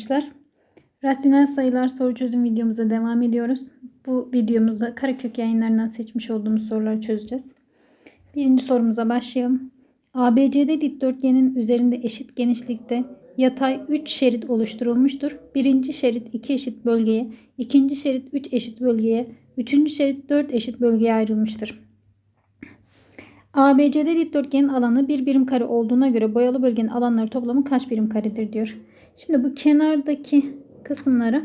gençler. Rasyonel sayılar soru çözüm videomuza devam ediyoruz. Bu videomuzda Karakök yayınlarından seçmiş olduğumuz soruları çözeceğiz. Birinci sorumuza başlayalım. ABCD dikdörtgenin üzerinde eşit genişlikte yatay 3 şerit oluşturulmuştur. Birinci şerit 2 eşit bölgeye, ikinci şerit 3 eşit bölgeye, üçüncü şerit 4 eşit bölgeye ayrılmıştır. ABCD dikdörtgenin alanı bir birim kare olduğuna göre boyalı bölgenin alanları toplamı kaç birim karedir diyor. Şimdi bu kenardaki kısımları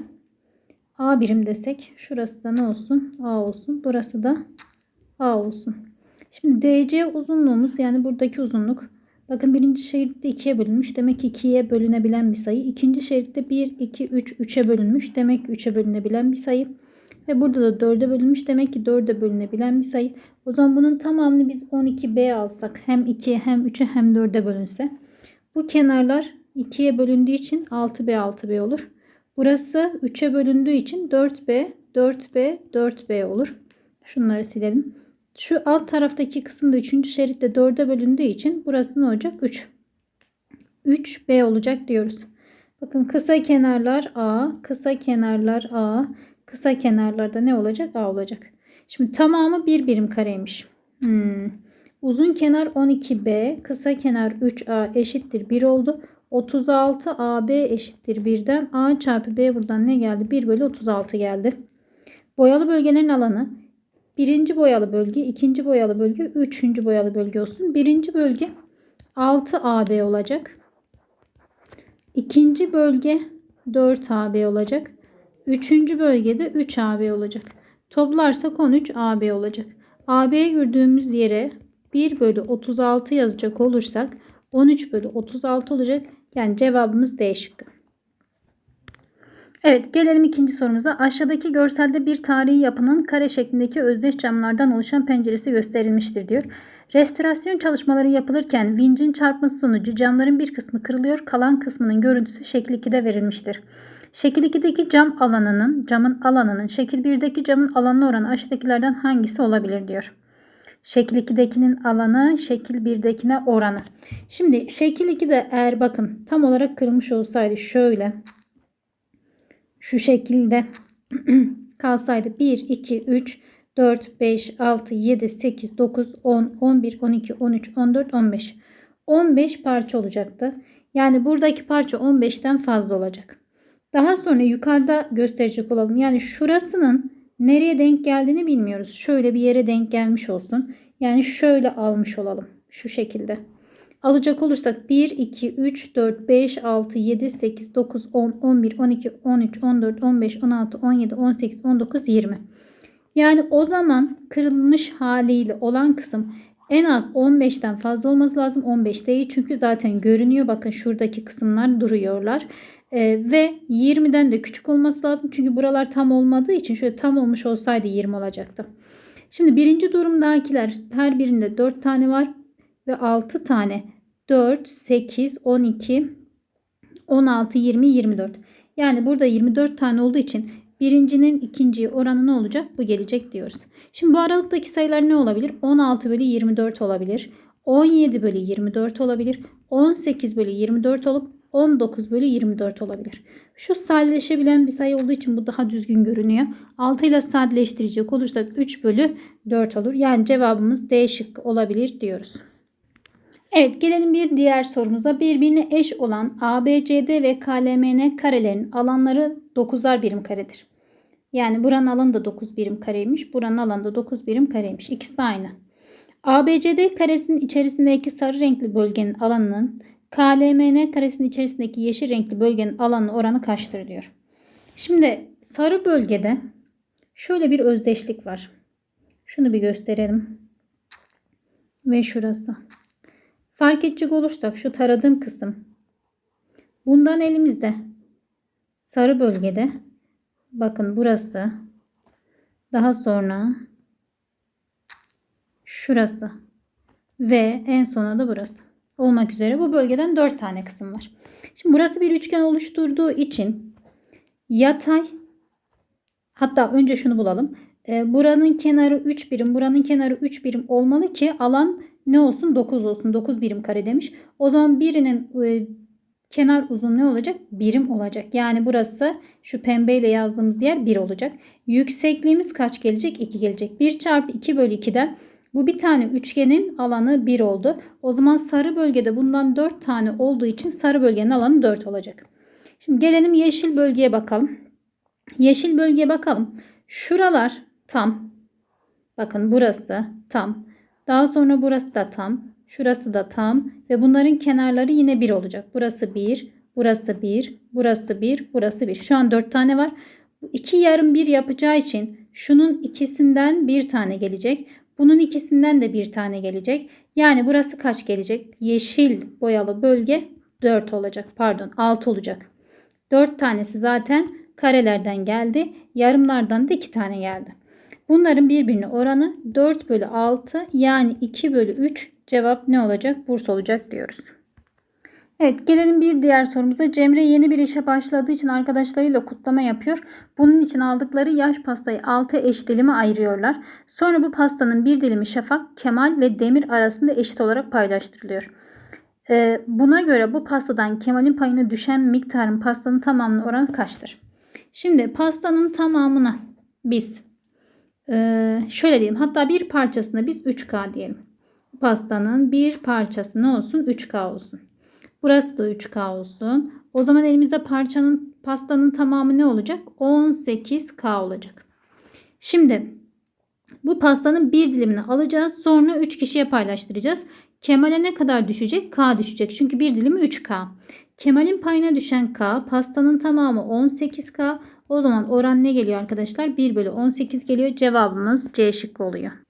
A birim desek şurası da ne olsun? A olsun. Burası da A olsun. Şimdi DC uzunluğumuz yani buradaki uzunluk bakın birinci şeritte 2'ye bölünmüş. Demek ki 2'ye bölünebilen bir sayı. İkinci şeritte 1, 2, 3, 3'e bölünmüş. Demek ki 3'e bölünebilen bir sayı. Ve burada da 4'e bölünmüş. Demek ki 4'e bölünebilen bir sayı. O zaman bunun tamamını biz 12B alsak hem 2'ye hem 3'e hem 4'e bölünse. Bu kenarlar 2'ye bölündüğü için 6B 6B olur. Burası 3'e bölündüğü için 4B 4B 4B olur. Şunları silelim. Şu alt taraftaki kısımda 3. şeritte 4'e bölündüğü için burası ne olacak? 3. 3B olacak diyoruz. Bakın kısa kenarlar A, kısa kenarlar A, kısa kenarlarda ne olacak? A olacak. Şimdi tamamı bir birim kareymiş. Hmm. Uzun kenar 12B, kısa kenar 3A eşittir 1 oldu. 36 AB eşittir 1'den A çarpı B buradan ne geldi? 1 bölü 36 geldi. Boyalı bölgelerin alanı birinci boyalı bölge, ikinci boyalı bölge, üçüncü boyalı bölge olsun. Birinci bölge 6 AB olacak. İkinci bölge 4 AB olacak. Üçüncü bölgede 3 AB olacak. Toplarsak 13 AB olacak. AB'ye gördüğümüz yere 1 bölü 36 yazacak olursak 13 bölü 36 olacak. Yani cevabımız D şıkkı. Evet gelelim ikinci sorumuza. Aşağıdaki görselde bir tarihi yapının kare şeklindeki özdeş camlardan oluşan penceresi gösterilmiştir diyor. Restorasyon çalışmaları yapılırken vincin çarpması sonucu camların bir kısmı kırılıyor. Kalan kısmının görüntüsü şekil 2'de verilmiştir. Şekil 2'deki cam alanının, camın alanının şekil 1'deki camın alanına oranı aşağıdakilerden hangisi olabilir diyor. Şekil 2'dekinin alanı şekil 1'dekine oranı. Şimdi şekil 2'de eğer bakın tam olarak kırılmış olsaydı şöyle şu şekilde kalsaydı 1, 2, 3, 4, 5, 6, 7, 8, 9, 10, 11, 12, 13, 14, 15. 15 parça olacaktı. Yani buradaki parça 15'ten fazla olacak. Daha sonra yukarıda gösterecek olalım. Yani şurasının nereye denk geldiğini bilmiyoruz. Şöyle bir yere denk gelmiş olsun. Yani şöyle almış olalım. Şu şekilde. Alacak olursak 1, 2, 3, 4, 5, 6, 7, 8, 9, 10, 11, 12, 13, 14, 15, 16, 17, 18, 19, 20. Yani o zaman kırılmış haliyle olan kısım en az 15'ten fazla olması lazım. 15 değil çünkü zaten görünüyor. Bakın şuradaki kısımlar duruyorlar. Ee, ve 20'den de küçük olması lazım. Çünkü buralar tam olmadığı için şöyle tam olmuş olsaydı 20 olacaktı. Şimdi birinci durumdakiler her birinde 4 tane var ve 6 tane 4, 8, 12, 16, 20, 24. Yani burada 24 tane olduğu için birincinin ikinciye oranı ne olacak? Bu gelecek diyoruz. Şimdi bu aralıktaki sayılar ne olabilir? 16 bölü 24 olabilir. 17 bölü 24 olabilir. 18 bölü 24 olup 19 bölü 24 olabilir. Şu sadeleşebilen bir sayı olduğu için bu daha düzgün görünüyor. 6 ile sadeleştirecek olursak 3 bölü 4 olur. Yani cevabımız D şıkkı olabilir diyoruz. Evet gelelim bir diğer sorumuza. Birbirine eş olan ABCD ve KLMN karelerin alanları 9'ar birim karedir. Yani buranın alanı da 9 birim kareymiş. Buranın alanı da 9 birim kareymiş. İkisi de aynı. ABCD karesinin içerisindeki sarı renkli bölgenin alanının KLMN karesinin içerisindeki yeşil renkli bölgenin alanı oranı kaçtır diyor. Şimdi sarı bölgede şöyle bir özdeşlik var. Şunu bir gösterelim. Ve şurası. Fark edecek olursak şu taradığım kısım. Bundan elimizde sarı bölgede bakın burası daha sonra şurası ve en sona da burası olmak üzere bu bölgeden 4 tane kısım var. Şimdi burası bir üçgen oluşturduğu için yatay hatta önce şunu bulalım. E, buranın kenarı 3 birim, buranın kenarı 3 birim olmalı ki alan ne olsun? 9 olsun. 9 birim kare demiş. O zaman birinin e, kenar uzunluğu olacak? Birim olacak. Yani burası şu pembeyle yazdığımız yer 1 olacak. Yüksekliğimiz kaç gelecek? 2 gelecek. 1 çarpı 2 bölü 2'den bu bir tane üçgenin alanı 1 oldu. O zaman sarı bölgede bundan 4 tane olduğu için sarı bölgenin alanı 4 olacak. Şimdi gelelim yeşil bölgeye bakalım. Yeşil bölgeye bakalım. Şuralar tam. Bakın burası tam. Daha sonra burası da tam. Şurası da tam. Ve bunların kenarları yine 1 olacak. Burası 1, burası 1, burası 1, burası 1. Şu an 4 tane var. Bu iki yarım bir yapacağı için şunun ikisinden bir tane gelecek. Bunun ikisinden de bir tane gelecek. Yani burası kaç gelecek? Yeşil boyalı bölge 4 olacak. Pardon 6 olacak. 4 tanesi zaten karelerden geldi. Yarımlardan da 2 tane geldi. Bunların birbirine oranı 4 bölü 6 yani 2 bölü 3 cevap ne olacak? Burs olacak diyoruz. Evet gelelim bir diğer sorumuza. Cemre yeni bir işe başladığı için arkadaşlarıyla kutlama yapıyor. Bunun için aldıkları yaş pastayı 6 eş dilime ayırıyorlar. Sonra bu pastanın bir dilimi Şafak, Kemal ve Demir arasında eşit olarak paylaştırılıyor. Ee, buna göre bu pastadan Kemal'in payına düşen miktarın pastanın tamamının oranı kaçtır? Şimdi pastanın tamamına biz ee, şöyle diyelim hatta bir parçasına biz 3K diyelim. Pastanın bir parçası ne olsun? 3K olsun. Burası da 3K olsun. O zaman elimizde parçanın pastanın tamamı ne olacak? 18K olacak. Şimdi bu pastanın bir dilimini alacağız. Sonra 3 kişiye paylaştıracağız. Kemal'e ne kadar düşecek? K düşecek. Çünkü bir dilimi 3K. Kemal'in payına düşen K, pastanın tamamı 18K. O zaman oran ne geliyor arkadaşlar? 1 bölü 18 geliyor. Cevabımız C şıkkı oluyor.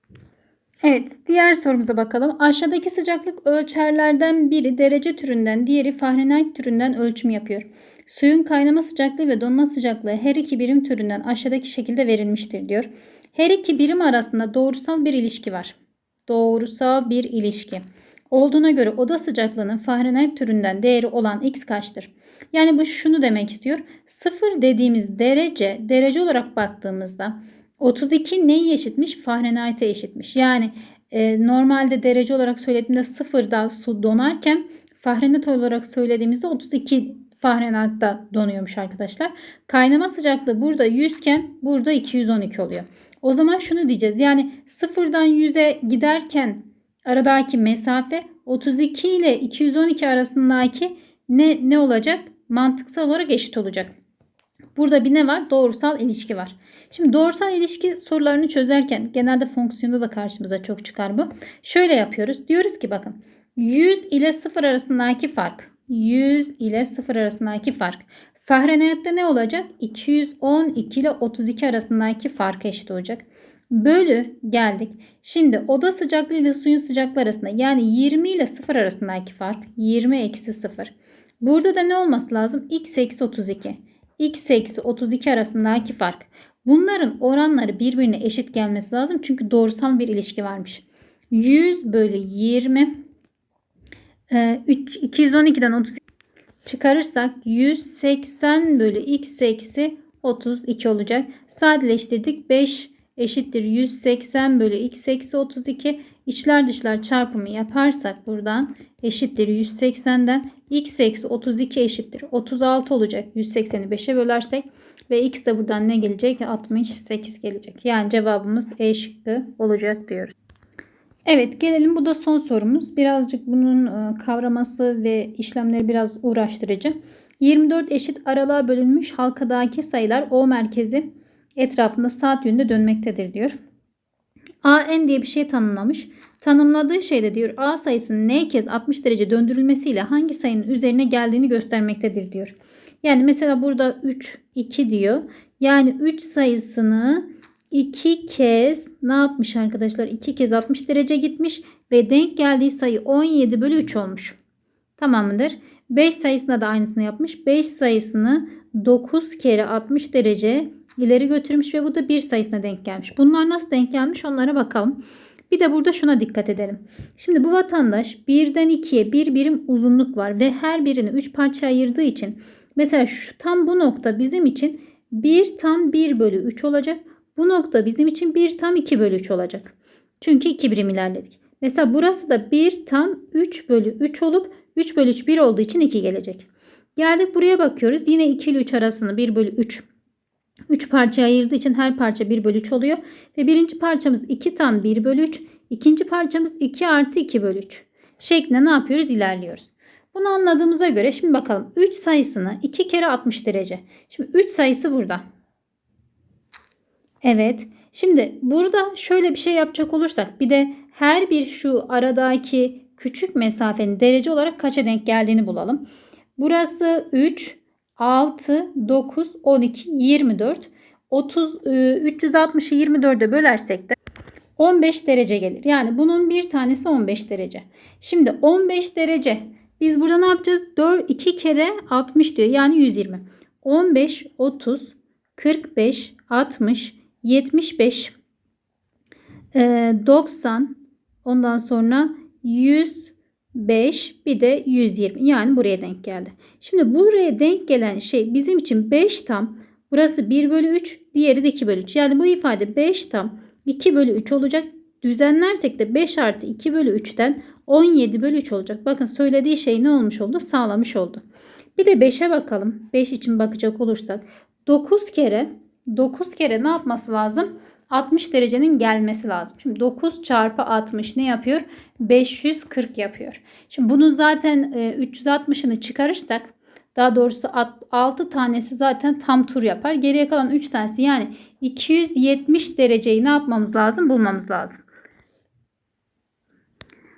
Evet, diğer sorumuza bakalım. Aşağıdaki sıcaklık ölçerlerden biri derece türünden, diğeri Fahrenheit türünden ölçüm yapıyor. Suyun kaynama sıcaklığı ve donma sıcaklığı her iki birim türünden aşağıdaki şekilde verilmiştir diyor. Her iki birim arasında doğrusal bir ilişki var. Doğrusal bir ilişki. Olduğuna göre oda sıcaklığının Fahrenheit türünden değeri olan x kaçtır? Yani bu şunu demek istiyor. Sıfır dediğimiz derece, derece olarak baktığımızda 32 neye eşitmiş? Fahrenheit'e eşitmiş. Yani e, normalde derece olarak söylediğimde sıfırda su donarken Fahrenheit olarak söylediğimizde 32 Fahrenheit'ta donuyormuş arkadaşlar. Kaynama sıcaklığı burada 100 iken burada 212 oluyor. O zaman şunu diyeceğiz. Yani sıfırdan 100'e giderken aradaki mesafe 32 ile 212 arasındaki ne, ne olacak? Mantıksal olarak eşit olacak. Burada bir ne var? Doğrusal ilişki var. Şimdi doğrusal ilişki sorularını çözerken genelde fonksiyonda da karşımıza çok çıkar bu. Şöyle yapıyoruz. Diyoruz ki bakın 100 ile 0 arasındaki fark. 100 ile 0 arasındaki fark. Fahrenheit'te ne olacak? 212 ile 32 arasındaki fark eşit olacak. Bölü geldik. Şimdi oda sıcaklığı ile suyun sıcaklığı arasında yani 20 ile 0 arasındaki fark 20 eksi 0. Burada da ne olması lazım? x eksi 32. x eksi 32 arasındaki fark. Bunların oranları birbirine eşit gelmesi lazım. Çünkü doğrusal bir ilişki varmış. 100 bölü 20 212'den 30 çıkarırsak 180 bölü x eksi 32 olacak. Sadeleştirdik. 5 eşittir 180 bölü x eksi 32. İçler dışlar çarpımı yaparsak buradan eşittir 180'den x eksi 32 eşittir 36 olacak. 180'i 5'e bölersek ve x de buradan ne gelecek? 68 gelecek. Yani cevabımız E şıkkı olacak diyoruz. Evet gelelim bu da son sorumuz. Birazcık bunun e, kavraması ve işlemleri biraz uğraştırıcı. 24 eşit aralığa bölünmüş halkadaki sayılar O merkezi etrafında saat yönünde dönmektedir diyor. AN diye bir şey tanımlamış. Tanımladığı şeyde diyor A sayısının n kez 60 derece döndürülmesiyle hangi sayının üzerine geldiğini göstermektedir diyor. Yani mesela burada 3, 2 diyor. Yani 3 sayısını 2 kez ne yapmış arkadaşlar? 2 kez 60 derece gitmiş ve denk geldiği sayı 17 bölü 3 olmuş. Tamam mıdır? 5 sayısında da aynısını yapmış. 5 sayısını 9 kere 60 derece ileri götürmüş ve bu da 1 sayısına denk gelmiş. Bunlar nasıl denk gelmiş onlara bakalım. Bir de burada şuna dikkat edelim. Şimdi bu vatandaş 1'den 2'ye bir birim uzunluk var ve her birini 3 parça ayırdığı için mesela şu tam bu nokta bizim için 1 tam 1 bölü 3 olacak. Bu nokta bizim için 1 tam 2 bölü 3 olacak. Çünkü 2 birim ilerledik. Mesela burası da 1 tam 3 bölü 3 olup 3 bölü 3 1 olduğu için 2 gelecek. Geldik buraya bakıyoruz. Yine 2 ile 3 arasını 1 bölü 3. 3 parçaya ayırdığı için her parça 1 bölü 3 oluyor. Ve birinci parçamız 2 tam 1 bölü 3. İkinci parçamız 2 artı 2 bölü 3. Şeklinde ne yapıyoruz? İlerliyoruz. Bunu anladığımıza göre şimdi bakalım. 3 sayısını 2 kere 60 derece. Şimdi 3 sayısı burada. Evet. Şimdi burada şöyle bir şey yapacak olursak bir de her bir şu aradaki küçük mesafenin derece olarak kaça denk geldiğini bulalım. Burası 3, 6, 9, 12, 24. 30, e, 360'ı 24'e bölersek de 15 derece gelir. Yani bunun bir tanesi 15 derece. Şimdi 15 derece biz burada ne yapacağız? 4, 2 kere 60 diyor. Yani 120. 15, 30, 45, 60, 75, e, 90, ondan sonra 105 bir de 120 yani buraya denk geldi. Şimdi buraya denk gelen şey bizim için 5 tam burası 1 bölü 3 diğeri de 2 bölü 3 yani bu ifade 5 tam 2 bölü 3 olacak. Düzenlersek de 5 artı 2 bölü 3'ten 17 bölü 3 olacak. Bakın söylediği şey ne olmuş oldu? Sağlamış oldu. Bir de 5'e bakalım. 5 için bakacak olursak 9 kere 9 kere ne yapması lazım? 60 derecenin gelmesi lazım. Şimdi 9 çarpı 60 ne yapıyor? 540 yapıyor. Şimdi bunun zaten e, 360'ını çıkarırsak daha doğrusu 6 tanesi zaten tam tur yapar. Geriye kalan 3 tanesi yani 270 dereceyi ne yapmamız lazım? Bulmamız lazım.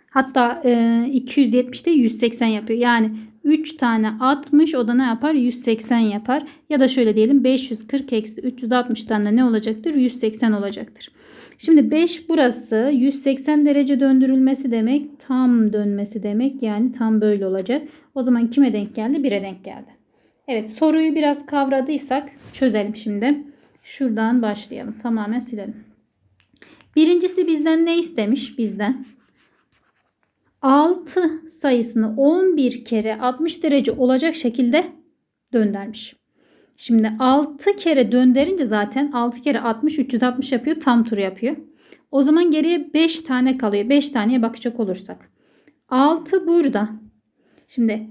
Hatta e, 270'de 180 yapıyor. Yani 3 tane 60 o da ne yapar? 180 yapar. Ya da şöyle diyelim 540 eksi 360'dan da ne olacaktır? 180 olacaktır. Şimdi 5 burası 180 derece döndürülmesi demek tam dönmesi demek. Yani tam böyle olacak. O zaman kime denk geldi? 1'e denk geldi. Evet soruyu biraz kavradıysak çözelim şimdi. Şuradan başlayalım. Tamamen silelim. Birincisi bizden ne istemiş? Bizden 6 sayısını 11 kere 60 derece olacak şekilde döndürmüş. Şimdi 6 kere döndürünce zaten 6 kere 60 360 yapıyor. Tam tur yapıyor. O zaman geriye 5 tane kalıyor. 5 taneye bakacak olursak. 6 burada. Şimdi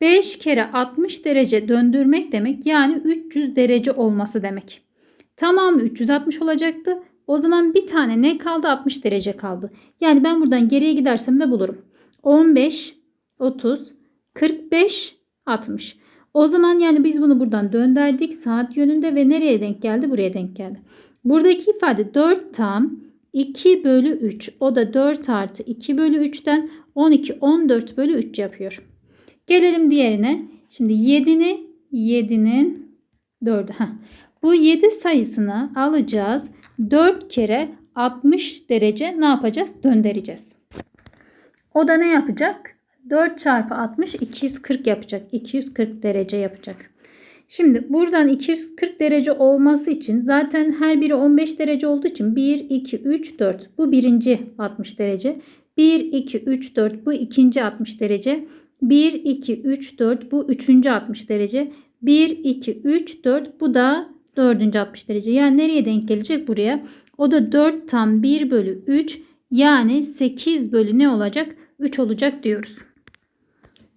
5 kere 60 derece döndürmek demek yani 300 derece olması demek. Tamamı 360 olacaktı. O zaman bir tane ne kaldı? 60 derece kaldı. Yani ben buradan geriye gidersem de bulurum. 15, 30, 45, 60. O zaman yani biz bunu buradan döndürdük saat yönünde ve nereye denk geldi? Buraya denk geldi. Buradaki ifade 4 tam 2 bölü 3. O da 4 artı 2 bölü 3'ten 12, 14 bölü 3 yapıyor. Gelelim diğerine. Şimdi 7'ni 7'nin 4'ü. Heh. Bu 7 sayısını alacağız. 4 kere 60 derece ne yapacağız? Döndüreceğiz. O da ne yapacak? 4 çarpı 60 240 yapacak. 240 derece yapacak. Şimdi buradan 240 derece olması için zaten her biri 15 derece olduğu için 1, 2, 3, 4. Bu birinci 60 derece. 1, 2, 3, 4 bu ikinci 60 derece. 1, 2, 3, 4 bu üçüncü 60 derece. 1, 2, 3, 4 bu da dördüncü 60 derece. Yani nereye denk gelecek? Buraya. O da 4 tam 1 bölü 3 yani 8 bölü ne olacak? 3 olacak diyoruz.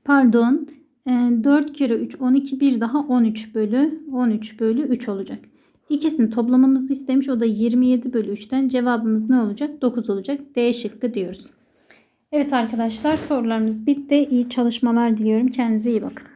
Pardon. 4 kere 3 12 bir daha 13 bölü 13 bölü 3 olacak. İkisini toplamamızı istemiş. O da 27 bölü 3'ten cevabımız ne olacak? 9 olacak. D şıkkı diyoruz. Evet arkadaşlar sorularımız bitti. İyi çalışmalar diliyorum. Kendinize iyi bakın.